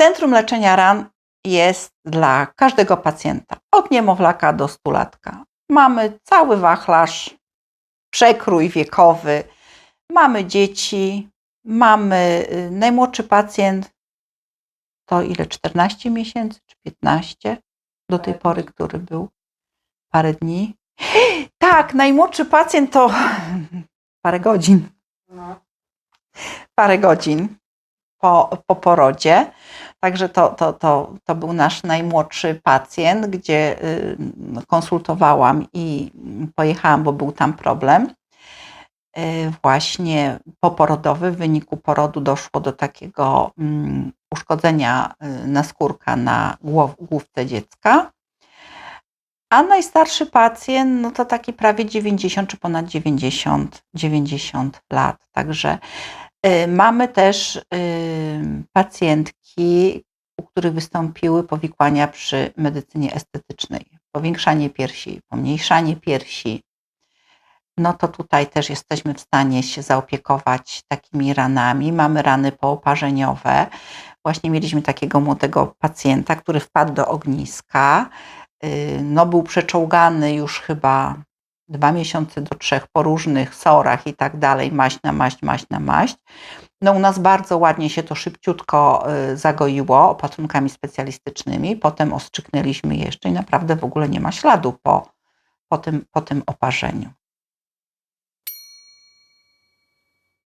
Centrum leczenia ran jest dla każdego pacjenta, od niemowlaka do stulatka. Mamy cały wachlarz, przekrój wiekowy, mamy dzieci, mamy y, najmłodszy pacjent, to ile, 14 miesięcy czy 15 do tej pory, który był parę dni. Tak, najmłodszy pacjent to parę godzin No. parę godzin po, po porodzie. Także to, to, to, to był nasz najmłodszy pacjent, gdzie y, konsultowałam i pojechałam, bo był tam problem. Y, Właśnie poporodowy, w wyniku porodu doszło do takiego mm, uszkodzenia y, naskórka na głow, główce dziecka. A najstarszy pacjent, no to taki prawie 90 czy ponad 90, 90 lat. Także y, mamy też y, pacjentki, u których wystąpiły powikłania przy medycynie estetycznej. Powiększanie piersi, pomniejszanie piersi. No to tutaj też jesteśmy w stanie się zaopiekować takimi ranami. Mamy rany pooparzeniowe. Właśnie mieliśmy takiego młodego pacjenta, który wpadł do ogniska y, no był przeczołgany już chyba dwa miesiące do trzech po różnych sorach i tak dalej, maść na maść, maść na maść. No u nas bardzo ładnie się to szybciutko y, zagoiło opatrunkami specjalistycznymi, potem ostrzyknęliśmy jeszcze i naprawdę w ogóle nie ma śladu po, po, tym, po tym oparzeniu.